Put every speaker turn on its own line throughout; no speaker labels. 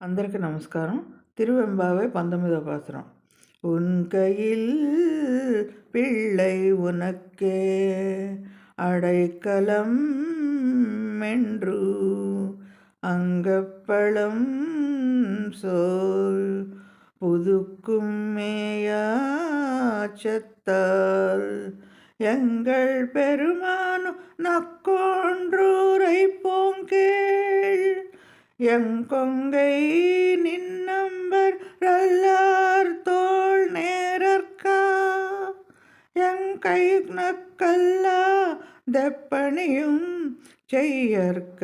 అందరికీ నమస్కారం తిరువెంబావే పంతొమ్మిదవ పాత్రం உன்கையில் பிள்ளை உனக்கே அடைக்கலம் என்று அங்கப்பழம் சோல் புதுக்கும் மேயாச்சத்தால் எங்கள் பெருமானு நக்கோன்றூரை போங்கேள் எங்கொங்கை நின்னம்பர் ரல்லார் தோள் நேரற்கா? எங்கை நக்கல்லா தெப்பணியும் செய்யற்க?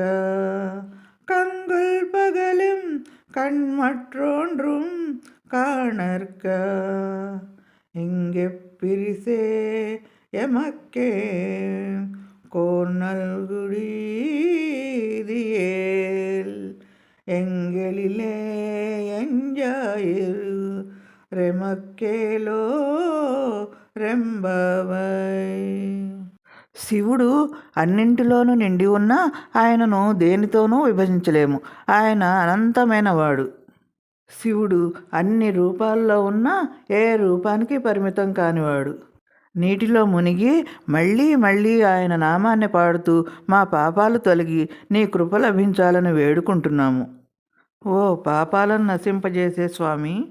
கங்குல் பகலும் கண்மற்றொன்றும் காணற்க? இங்கே பிரிசே எமக்கே കളിലെ എഞ്ചായിരു రెమక్కేలో రెంబవై. శివుడు అన్నింటిలోనూ నిండి ఉన్న ఆయనను దేనితోనూ విభజించలేము. ఆయన అనంతమైన వాడు శివుడు అన్ని రూపాల్లో ఉన్న ఏ రూపానికి పరిమితం కానివాడు. నీటిలో మునిగి మళ్ళీ మళ్ళీ ఆయన నామాన్ని పాడుతూ మా పాపాలు తొలగి నీ కృప లభించాలని వేడుకుంటున్నాము. ఓ పాపాలను నశింపజేసే స్వామి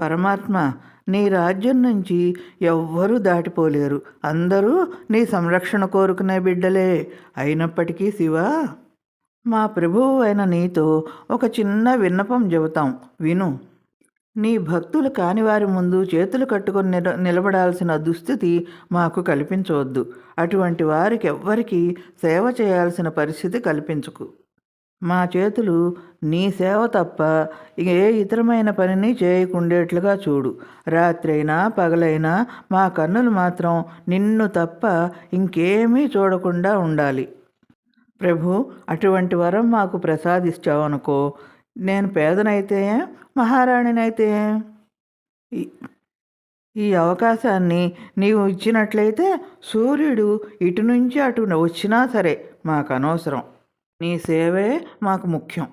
పరమాత్మ నీ రాజ్యం నుంచి ఎవ్వరూ దాటిపోలేరు. అందరూ నీ సంరక్షణ కోరుకునే బిడ్డలే. అయినప్పటికీ శివ మా ప్రభువు అయిన నీతో ఒక చిన్న విన్నపం చెబుతాం. విను. నీ భక్తులు కాని వారి ముందు చేతులు కట్టుకొని నిల నిలబడాల్సిన దుస్థితి మాకు కల్పించవద్దు. అటువంటి వారికి ఎవ్వరికీ సేవ చేయాల్సిన పరిస్థితి కల్పించుకు. మా చేతులు నీ సేవ తప్ప ఇక ఏ ఇతరమైన పనిని చేయకుండేట్లుగా చూడు. రాత్రైనా పగలైనా మా కన్నులు మాత్రం నిన్ను తప్ప ఇంకేమీ చూడకుండా ఉండాలి. ప్రభు అటువంటి వరం మాకు ప్రసాదించావనుకో. నేను పేదనైతే మహారాణినైతే ఈ- ఈ అవకాశాన్ని నీవు ఇచ్చినట్లయితే సూర్యుడు ఇటు నుంచి అటు వచ్చినా సరే మాకు అనవసరం. నీ సేవే మాకు ముఖ్యం.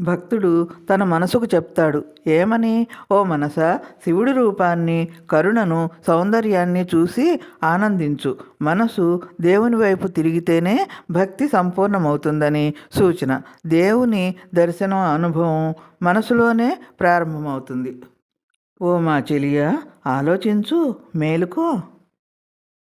భక్తుడు తన మనసుకు చెప్తాడు ఏమని? ఓ మనస శివుడి రూపాన్ని కరుణను సౌందర్యాన్ని చూసి ఆనందించు. మనసు దేవుని వైపు తిరిగితేనే భక్తి సంపూర్ణమవుతుందని సూచన. దేవుని దర్శనం అనుభవం మనసులోనే ప్రారంభమవుతుంది. ఓ మా చెలియా ఆలోచించు మేలుకో.